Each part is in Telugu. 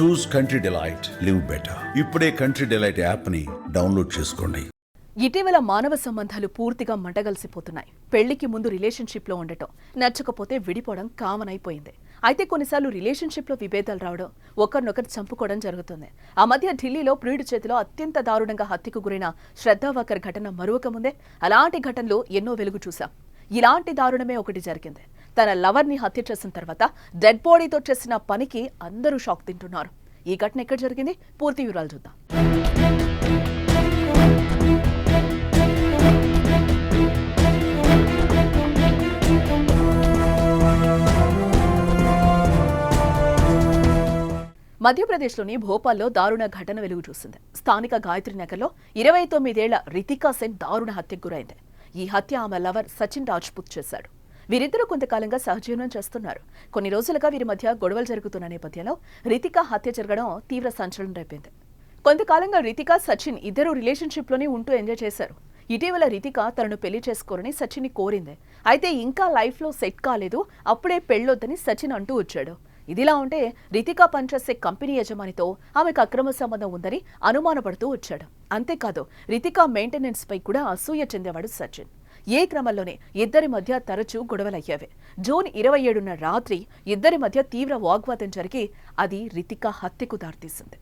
Choose country delight live better ఇప్పుడే కంట్రీ డిలైట్ యాప్ని డౌన్లోడ్ చేసుకోండి. ఇటీవల మానవ సంబంధాలు పూర్తిగా మంటగలిసిపోతున్నాయి. పెళ్ళికి ముందు రిలేషన్షిప్లో ఉండటం నచ్చకపోతే విడిపోవడం కామన్ అయిపోయింది అయితే కొన్నిసార్లు రిలేషన్షిప్లో విభేదాలు రావడం ఒకరినొకరు చంపుకోవడం జరుగుతుంది. ఆ మధ్య ఢిల్లీలో ప్రియుడి చేతిలో అత్యంత దారుణంగా హత్యకు గురైన శ్రద్ధావాకర్ ఘటన మరొక ముందే అలాంటి ఘటనలు ఎన్నో వెలుగు చూశాం. ఇలాంటి దారుణమే ఒకటి జరిగింది. తన లవర్ని హత్య చేసిన తర్వాత డెడ్ బాడీతో చేసిన పనికి అందరూ షాక్ తింటున్నారు. ఈ ఘటన ఎక్కడ జరిగింది? పూర్తి వివరాలు చూద్దాం. మధ్యప్రదేశ్లోని భోపాల్లో దారుణ ఘటన వెలుగు చూసింది. స్థానిక గాయత్రి నగర్లో ఇరవై తొమ్మిదేళ్ళ రితికా సెన్ దారుణ హత్యకు గురైంది. ఈ హత్య ఆమె లవర్ సచిన్ రాజ్పుత్ చేశాడు. వీరిద్దరూ కొంతకాలంగా సహజీవనం చేస్తున్నారు. కొన్ని రోజులుగా వీరి మధ్య గొడవలు జరుగుతున్న నేపథ్యంలో రితికా హత్య జరగడం తీవ్ర సంచలనం రేపింది. కొంతకాలంగా రితికా సచిన్ ఇద్దరు రిలేషన్షిప్లోనే ఉంటూ ఎంజాయ్ చేశారు. ఇటీవల రితిక తనను పెళ్ళి చేసుకోరని సచిన్ని కోరింది. అయితే ఇంకా లైఫ్లో సెట్ కాలేదు. అప్పుడే పెళ్ళొద్దని సచిన్ అంటూ వచ్చాడు. ఇదిలా ఉంటే రితికా పనిచేసే కంపెనీ యజమానితో ఆమెకు అక్రమ సంబంధం ఉందని అనుమానపడుతూ వచ్చాడు. అంతేకాదు రితికా మెయింటెనెన్స్ పై కూడా అసూయ చెందేవాడు సచిన్. ఏ క్రమంలోనే ఇద్దరి మధ్య తరచూ గొడవలయ్యేవి. జూన్ ఇరవై ఏడున రాత్రి ఇద్దరి మధ్య తీవ్ర వాగ్వాదం జరిగి అది రితికా హత్యకు దారితీసింది.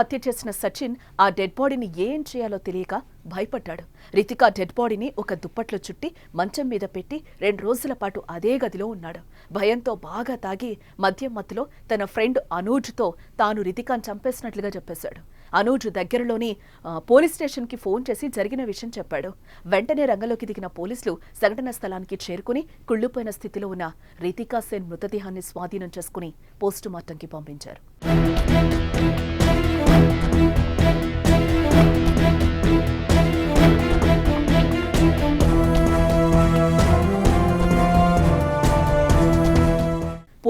హత్య చేసిన సచిన్ ఆ డెడ్ బాడీని ఏం చేయాలో తెలియక భయపడ్డాడు. రితిక డెడ్ బాడీని ఒక దుప్పట్లో చుట్టి మంచం మీద పెట్టి రెండు రోజుల పాటు అదే గదిలో ఉన్నాడు. భయంతో బాగా తాగి మద్యం మత్తులో తన ఫ్రెండ్ అనూజ్తో తాను రితికాను చంపేసినట్లుగా చెప్పేశాడు. అనూజ్ దగ్గరలోని పోలీస్ స్టేషన్కి ఫోన్ చేసి జరిగిన విషయం చెప్పాడు. వెంటనే రంగంలోకి దిగిన పోలీసులు సంఘటన స్థలానికి చేరుకుని కుళ్ళిపోయిన స్థితిలో ఉన్న రితికా సేన్ మృతదేహాన్ని స్వాధీనం చేసుకుని పోస్టుమార్టంకి పంపించారు.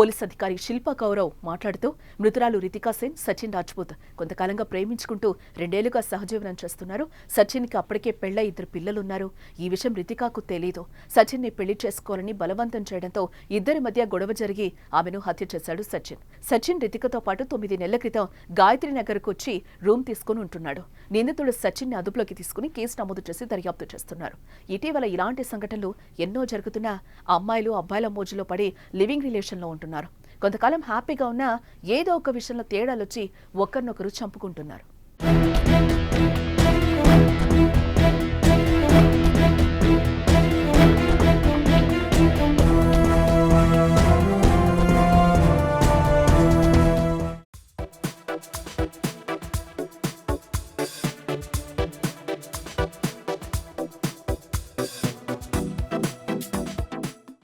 పోలీస్ అధికారి శిల్పా గౌరవ్ మాట్లాడుతూ మృతురాలు రితికా సేన్ సచిన్ రాజ్పూత్ కొంతకాలంగా ప్రేమించుకుంటూ రెండేళ్ళుగా సహజీవనం చేస్తున్నారు. సచిన్కి అప్పటికే పెళ్ళై ఇద్దరు పిల్లలున్నారు. ఈ విషయం రితికాకు తెలీదు. సచిన్ని పెళ్ళి చేసుకోవాలని బలవంతం చేయడంతో ఇద్దరి మధ్య గొడవ జరిగి ఆమెను హత్య చేశాడు సచిన్. సచిన్ రితికతో పాటు తొమ్మిది నెలల క్రితం గాయత్రి నగర్కు వచ్చి రూమ్ తీసుకుని ఉంటున్నాడు. నిందితుడు సచిన్ని అదుపులోకి తీసుకుని కేసు నమోదు చేసి దర్యాప్తు చేస్తున్నారు. ఇటీవల ఇలాంటి సంఘటనలు ఎన్నో జరుగుతున్నా అమ్మాయిలు అబ్బాయిల మోజులో పడి లివింగ్ రిలేషన్లో ఉంటున్నారు. కొంతకాలం హ్యాపీగా ఉన్నా ఏదో ఒక విషయంలో తేడాలొచ్చి ఒకరినొకరు చంపుకుంటున్నారు.